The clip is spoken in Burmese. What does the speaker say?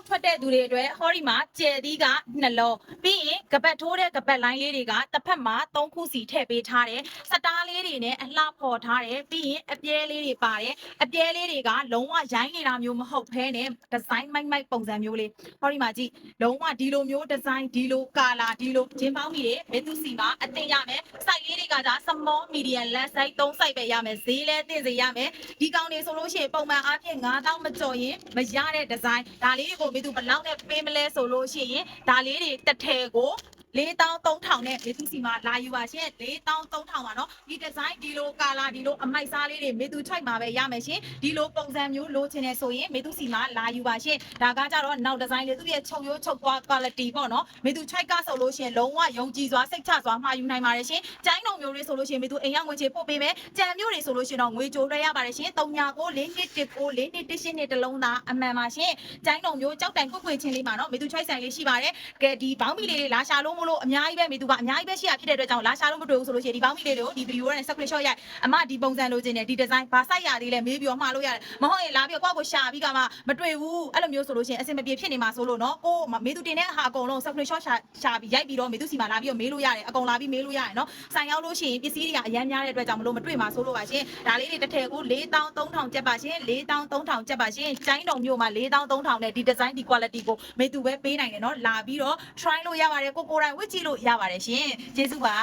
က်ထွက်တဲ့သူတွေအတွက်ဟောဒီမှာကျယ်သီးကနှလုံးပြီးရင် ကပတ်ထိုးတဲ့ကပတ်လိုင်းလေးတွေကတစ်ဖက်မှာ၃ခုစီထည့်ပေးထားတယ်စတားလေးတွေနဲ့အလှဖော်ထားတယ်ပြီးရင်အပြဲလေးတွေပါတယ်အပြဲလေးတွေကလုံးဝရိုင်းနေတာမျိုးမဟုတ်ဘဲနဲ့ဒီဇိုင်းမိုက်မိုက်ပုံစံမျိုးလေးဟောဒီမှာကြည့်လုံးဝဒီလိုမျိုးဒီဇိုင်းဒီလိုကာလာဒီလိုဂျင်းပေါင်းမိတွေဘယ်သူစီမှာအတင်ရမယ်စိုက်လေးတွေကဒါ small medium large size 3 size ပဲရမယ်ဈေးလဲတင်စေရမယ်ဒီကောင်တွေဆိုလို့ရှိရင်ပုံမှန်အားဖြင့်9000မကျော်ရင်မရတဲ့ဒီဇိုင်းဒါလေးတွေကိုဘယ်သူဘယ်လောက်နဲ့ပေးမလဲဆိုလို့ရှိရင်ဒါလေးတွေတစ်ထည်ကို 4300နဲ့မေသူစီမှာလာယူပါရှင်4300ပါနော်ဒီဒီဇိုင်းဒီလိုကာလာဒီလိုအမိုက်စားလေးတွေမေသူချိုက်မှာပဲရမယ်ရှင်ဒီလိုပုံစံမျိုးလိုချင်နေဆိုရင်မေသူစီမှာလာယူပါရှင်ဒါကကြတော့နောက်ဒီဇိုင်းလေးသူ့ရဲ့ချုပ်ရိုးချုပ်သွား quality ပေါ့နော်မေသူချိုက်ကဆိုလို့ရှိရင်လုံးဝယုံကြည်စွာစိတ်ချစွာမှာယူနိုင်ပါတယ်ရှင်ကျိုင်းတော်မျိုးလေးဆိုလို့ရှိရင်မေသူအိမ်ရောက်ဝင်ချေပို့ပေးမယ်ကြံမျိုးတွေဆိုလို့ရှိရင်တော့ငွေကြိုလွှဲရပါတယ်ရှင်3ညာကို4နှစ်1ကို4နှစ်1ရှင်းနှစ်တစ်လုံးသားအမှန်ပါရှင်ကျိုင်းတော်မျိုးကြောက်တိုင်ကွက်ကွက်ချင်းလေးမှာနော်မေသူချိုက်ဆိုင်လေးရှိပါတယ်ကဲဒီဘောင်းမီလေးတွေလာရှာလို့မလို့အများကြီးပဲမေသူကအများကြီးပဲရှိရဖြစ်တဲ့အတွက်ကြောင့်လာရှာလို့မတွေ့ဘူးဆိုလို့ရှိရင်ဒီဘောင်းမီလေးတွေကိုဒီဗီဒီယိုနဲ့ screenshot ရိုက်အမဒီပုံစံလိုချင်တယ်ဒီဒီဇိုင်းဘာဆိုင်ရသေးလဲမေးပြီးတော့မှားလို့ရတယ်မဟုတ်ရင်လာပြီးတော့ကိုယ့်ကိုရှာပြီးကမှမတွေ့ဘူးအဲ့လိုမျိုးဆိုလို့ရှိရင်အဆင်မပြေဖြစ်နေမှာဆိုလို့နော်ကိုမေသူတင်တဲ့ဟာအကုန်လုံး screenshot ရှာရှာပြီးရိုက်ပြီးတော့မေသူစီမှာလာပြီးတော့မေးလို့ရတယ်အကုန်လာပြီးမေးလို့ရတယ်နော်ဆိုင်ရောက်လို့ရှိရင်ပစ္စည်းတွေကအများများတဲ့အတွက်ကြောင့်မလို့မတွေ့မှာဆိုလို့ပါရှင်ဒါလေးတွေတစ်ထည်ကို4300ကျပ်ပါရှင်4300ကျပ်ပါရှင်ကျိုင်းတုံမျိုးမှာ4300နဲ့ဒီ design ဒီ quality ကိုမေသူပဲပေးနိုင်တယ်နော်လာပြီးတော့ try လို့ရပါတယ်ကိုကိုယ်တိုင်ဝတ်ကြည့်လို့ရပါတယ်ရှင်ကျေးဇူးပါ